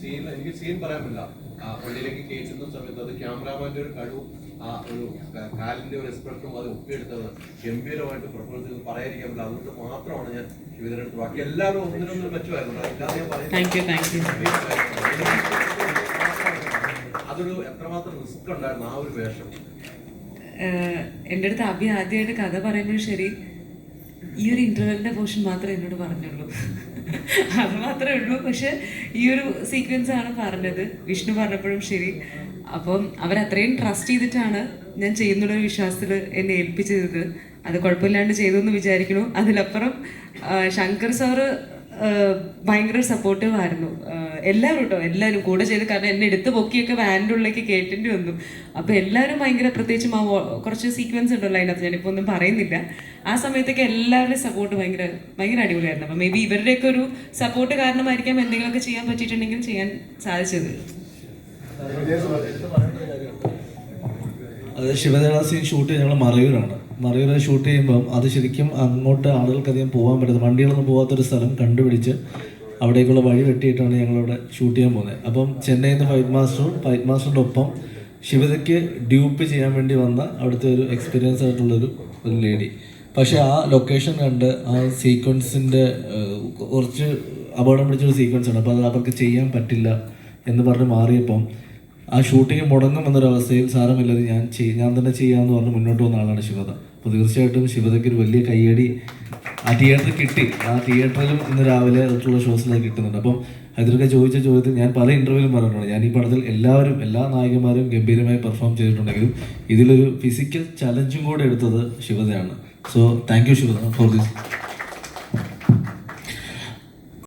Scene എനിക്ക് scene പറയാൻ പറ്റില്ല ആ പള്ളിയിലേക്ക് കയറ്റുന്ന സമയത്ത് അത് ക്യാമറാമാന്റെ ഒരു കഴിവും ആ ഒരു കാലിന്റെ ഒരു എക്സ്പ്രഷനും അത് ഒപ്പിയെടുത്തത് ഗംഭീരമായിട്ട് പെർഫോം ചെയ്ത് പറയാതിരിക്കാൻ പറ്റില്ല. അതുകൊണ്ട് മാത്രമാണ് ഞാൻ ഇവരെടുത്ത് ബാക്കി എല്ലാവരും ഒന്നിനൊന്നും മെച്ചമായിരുന്നു. അല്ലാതെ ഞാൻ പറയുന്നത് അതൊരു എത്രമാത്രം റിസ്ക് ഉണ്ടായിരുന്നു ആ ഒരു വേഷം? എന്റെ എന്റെ അടുത്ത് അഭി ആദ്യമായിട്ട് കഥ പറയുമ്പോഴും ശരി ഈ ഒരു ഇന്റർവെലിന്റെ പോർഷൻ മാത്രമേ എന്നോട് പറഞ്ഞുള്ളൂ. അത് മാത്രമേ ഉള്ളൂ. പക്ഷെ ഈ ഒരു സീക്വൻസ് ആണ് പറഞ്ഞത്. വിഷ്ണു പറഞ്ഞപ്പോഴും ശരി. അപ്പം അവരത്രയും ട്രസ്റ്റ് ചെയ്തിട്ടാണ് ഞാൻ ചെയ്യുന്നുള്ള വിശ്വാസത്തിൽ എന്നെ ഏൽപ്പിച്ചത്. അത് കുഴപ്പമില്ലാണ്ട് ചെയ്തു എന്ന് വിചാരിക്കണു. അതിലപ്പുറം ശങ്കർ സാറ് ഭയങ്കര സപ്പോർട്ടീവ് ആയിരുന്നു. എല്ലാവരും കേട്ടോ എല്ലാവരും കൂടെ ചെയ്ത് കാരണം എന്നെ എടുത്ത് പൊക്കിയൊക്കെ വാനിന്റെ ഉള്ളിലേക്ക് കേട്ടേണ്ടി വന്നു. അപ്പോൾ എല്ലാവരും ഭയങ്കര പ്രത്യേകിച്ചും ആ കുറച്ച് സീക്വൻസ് ഉണ്ടല്ലോ അതിനകത്ത്. ഞാനിപ്പോൾ ഒന്നും പറയുന്നില്ല. ആ സമയത്തൊക്കെ എല്ലാവരുടെയും സപ്പോർട്ട് ഭയങ്കര ഭയങ്കര അടിപൊളിയായിരുന്നു. അപ്പോൾ മേ ബി ഇവരുടെയൊക്കെ ഒരു സപ്പോർട്ട് കാരണമായിരിക്കാം എന്തെങ്കിലുമൊക്കെ ചെയ്യാൻ പറ്റിയിട്ടുണ്ടെങ്കിൽ ചെയ്യാൻ സാധിച്ചത്. അത് ശിവദേവ സീൻ ഷൂട്ട് ഞങ്ങൾ മറയൂരാണ്. മറയൂർ ഷൂട്ട് ചെയ്യുമ്പം അത് ശരിക്കും അങ്ങോട്ട് ആളുകൾക്കധികം പോകാൻ പറ്റുന്നത് വണ്ടികളൊന്നും പോകാത്തൊരു സ്ഥലം കണ്ടുപിടിച്ച് അവിടേക്കുള്ള വഴി വെട്ടിയിട്ടാണ് ഞങ്ങളവിടെ ഷൂട്ട് ചെയ്യാൻ പോകുന്നത്. അപ്പം ചെന്നൈയിൽ നിന്ന് ഫൈറ്റ് മാസ്റ്ററും ഫൈറ്റ് മാസ്റ്ററിന്റെ ഒപ്പം ശിവതയ്ക്ക് ഡ്യൂപ്പ് ചെയ്യാൻ വേണ്ടി വന്ന അവിടുത്തെ ഒരു എക്സ്പീരിയൻസ് ആയിട്ടുള്ളൊരു ഒരു ലേഡി പക്ഷേ ആ ലൊക്കേഷൻ കണ്ട് ആ സീക്വൻസിന്റെ കുറച്ച് അപകടം പിടിച്ചൊരു സീക്വൻസ് ആണ്. അപ്പോൾ അത് അവർക്ക് ചെയ്യാൻ പറ്റില്ല എന്ന് പറഞ്ഞ് മാറിയപ്പം ആ ഷൂട്ടിംഗ് മുടങ്ങും എന്നൊരവസ്ഥയിൽ സാരമില്ലത് ഞാൻ ചെയ് ഞാൻ തന്നെ ചെയ്യാമെന്ന് പറഞ്ഞ് മുന്നോട്ട് വന്ന ആളാണ് ശിവത. അപ്പോൾ തീർച്ചയായിട്ടും ശിവതയ്ക്ക് ഒരു വലിയ കയ്യടി ആ തിയേറ്റർ കിട്ടി. ആ തിയേറ്ററിലും ഇന്ന് രാവിലെ അതിട്ടുള്ള ഷോസിലേക്ക് കിട്ടുന്നുണ്ട്. അപ്പം അതിലൊക്കെ ചോദിച്ച ചോദ്യത്തിൽ ഞാൻ പല ഇന്റർവ്യൂവിലും പറഞ്ഞിട്ടുണ്ട്. ഞാൻ ഈ പടത്തിൽ എല്ലാവരും എല്ലാ നായകന്മാരും ഗംഭീരമായി പെർഫോം ചെയ്തിട്ടുണ്ടെങ്കിലും ഇതിലൊരു ഫിസിക്കൽ ചലഞ്ചും കൂടെ എടുത്തത് ശിവതയാണ്. So thank you Shivatha for this